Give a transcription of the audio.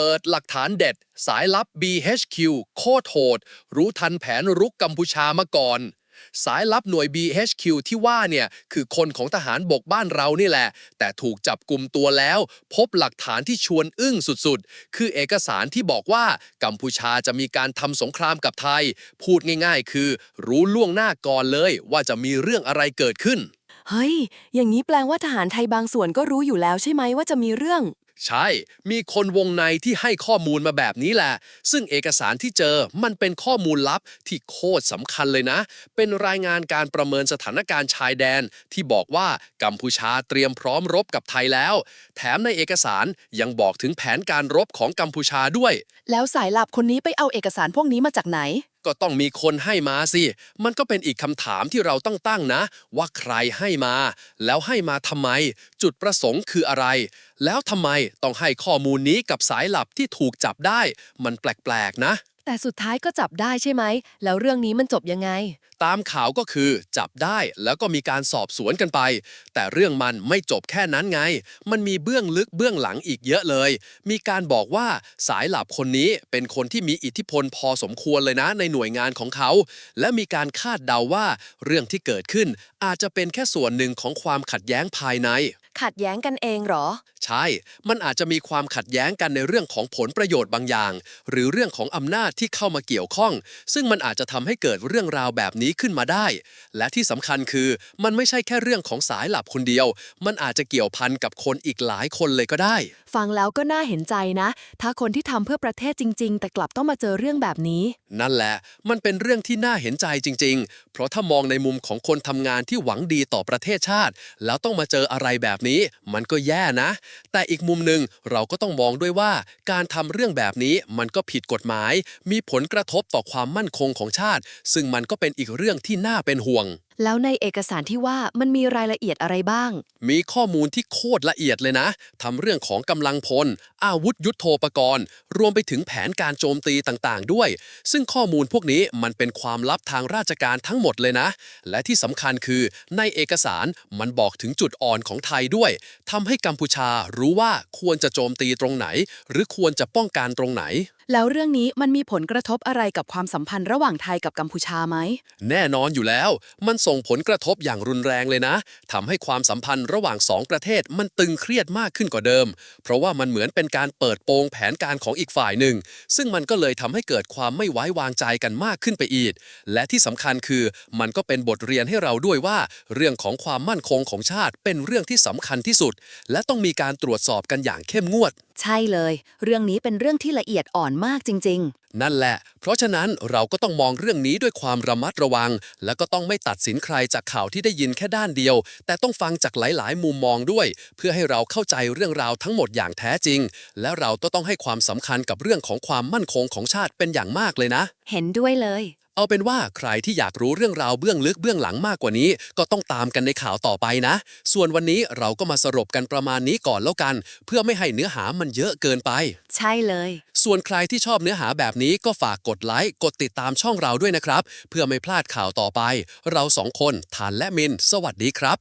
เปิดหลักฐานเด็ด สายลับ BHQ โคตรโหด รู้ทันแผนรุกกัมพูชามาก่อน สายลับหน่วย BHQ ที่ว่าเนี่ย คือคนของทหารบกบ้านเรานี่แหละ แต่ถูกจับกลุ่มตัวแล้ว พบหลักฐานที่ชวนอึ้งสุดๆ คือเอกสารที่บอกว่ากัมพูชาจะมีการทำสงครามกับไทย พูดง่ายๆ คือ รู้ล่วงหน้าก่อนเลยว่าจะมีเรื่องอะไรเกิดขึ้น เฮ้ย อย่างนี้แปลว่าทหารไทยบางส่วนก็รู้อยู่แล้วใช่ไหมว่าจะมีเรื่อง ใช่ มีคนวงในที่ให้ข้อมูลมาแบบนี้แหละ ซึ่งเอกสารที่เจอมันเป็นข้อมูลลับที่โคตรสำคัญเลยนะ เป็นรายงานการประเมินสถานการณ์ชายแดน ที่บอกว่ากัมพูชาเตรียมพร้อมรบกับไทยแล้ว แถมในเอกสารยังบอกถึงแผนการรบของกัมพูชาด้วย แล้วสายลับคนนี้ไปเอาเอกสารพวกนี้มาจากไหน ก็ต้องมีคนให้มาสิ มันก็เป็นอีกคำถามที่เราต้องตั้งนะ ว่าใครให้มา แล้วให้มาทำไม จุดประสงค์คืออะไร แล้วทำไมต้องให้ข้อมูลนี้กับสายลับที่ถูกจับได้ มันแปลกๆนะ แต่สุดท้ายก็จับได้ใช่ไหม แล้วเรื่องนี้มันจบยังไง ตามข่าวก็คือจับได้แล้วก็มีการสอบสวนกันไป แต่เรื่องมันไม่จบแค่นั้นไง มันมีเบื้องลึกเบื้องหลังอีกเยอะเลย มีการบอกว่าสายหลับคนนี้เป็นคนที่มีอิทธิพลพอสมควรเลยนะในหน่วยงานของเขา และมีการคาดเดาว่าเรื่องที่เกิดขึ้น อาจจะเป็นแค่ส่วนหนึ่งของความขัดแย้งภายในขัดแย้งกันเองเหรอ ใช่ มันอาจจะมีความขัดแย้งกันในเรื่องของผลประโยชน์บางอย่าง หรือเรื่องของอำนาจที่เข้ามาเกี่ยวข้อง ซึ่งมันอาจจะทำให้เกิดเรื่องราวแบบนี้ขึ้นมาได้ และที่สำคัญคือมันไม่ใช่แค่เรื่องของสายหลับคนเดียว มันอาจจะเกี่ยวพันกับคนอีกหลายคนเลยก็ได้ ฟังแล้วก็น่าเห็นใจนะ ถ้าคนที่ทำเพื่อประเทศจริง ๆ แต่กลับต้องมาเจอเรื่องแบบนี้ นั่นแหละ มันเป็นเรื่องที่น่าเห็นใจจริง ๆ เพราะถ้ามองในมุมของคนทำงานที่หวังดีต่อประเทศชาติ แล้วต้องมาเจออะไรแบบนี้ มันก็แย่นะ แต่อีกมุมหนึ่งเราก็ต้องมองด้วยว่า การทำเรื่องแบบนี้มันก็ผิดกฎหมาย มีผลกระทบต่อความมั่นคงของชาติ ซึ่งมันก็เป็นอีกเรื่องที่น่าเป็นห่วง แล้วในเอกสารที่ว่ามันมีรายละเอียดอะไรบ้าง มีข้อมูลที่โคตรละเอียดเลยนะ ทำเรื่องของกำลังพล อาวุธยุโทโธปกรณ์ รวมไปถึงแผนการโจมตีต่างๆ ด้วย ซึ่งข้อมูลพวกนี้มันเป็นความลับทางราชการทั้งหมดเลยนะ และที่สำคัญคือในเอกสารมันบอกถึงจุดอ่อนของไทยด้วย ทำให้กัมพูชารู้ว่าควรจะโจมตีตรงไหน หรือควรจะป้องกันตรงไหน แล้วเรื่องนี้มันมีผลกระทบอะไรกับความสัมพันธ์ระหว่างไทยกับกัมพูชาไหม แน่นอนอยู่แล้ว มันส่งผลกระทบอย่างรุนแรงเลยนะทำให้ความสัมพันธ์ระหว่างสองประเทศมันตึงเครียดมากขึ้นกว่าเดิม เพราะว่ามันเหมือนเป็นการเปิดโปงแผนการของอีกฝ่ายหนึ่ง ซึ่งมันก็เลยทำให้เกิดความไม่ไว้วางใจกันมากขึ้นไปอีก และที่สำคัญคือ มันก็เป็นบทเรียนให้เราด้วยว่า เรื่องของความมั่นคงของชาติเป็นเรื่องที่สำคัญที่สุด และต้องมีการตรวจสอบกันอย่างเข้มงวด ใช่เลย เรื่องนี้เป็นเรื่องที่ละเอียดอ่อนมากจริงนั่นแหละ เพราะฉะนั้นเราก็ต้องมองเรื่องนี้ด้วยความระมัดระวัง แล้วก็ต้องไม่ตัดสินใครจากข่าวที่ได้ยินแค่ด้านเดียว แต่ต้องฟังจากหลาย ๆ มุมมองด้วย เพื่อให้เราเข้าใจเรื่องราวทั้งหมดอย่างแท้จริง และเราก็ต้องให้ความสำคัญกับเรื่องของความมั่นคงของชาติเป็นอย่างมากเลยนะๆเห็นด้วยเลย เอาเป็นว่าใครที่อยากรู้เรื่องราวเบื้องลึกเบื้องหลังมากกว่านี้ ก็ต้องตามกันในข่าวต่อไปนะ ส่วนวันนี้เราก็มาสรุปกันประมาณนี้ก่อนแล้วกัน เพื่อไม่ให้เนื้อหามันเยอะเกินไป ใช่เลย ส่วนใครที่ชอบเนื้อหาแบบนี้ก็ฝากกดไลค์กดติดตามช่องเราด้วยนะครับ เพื่อไม่พลาดข่าวต่อไป เราสองคนทานและมิน สวัสดีครับ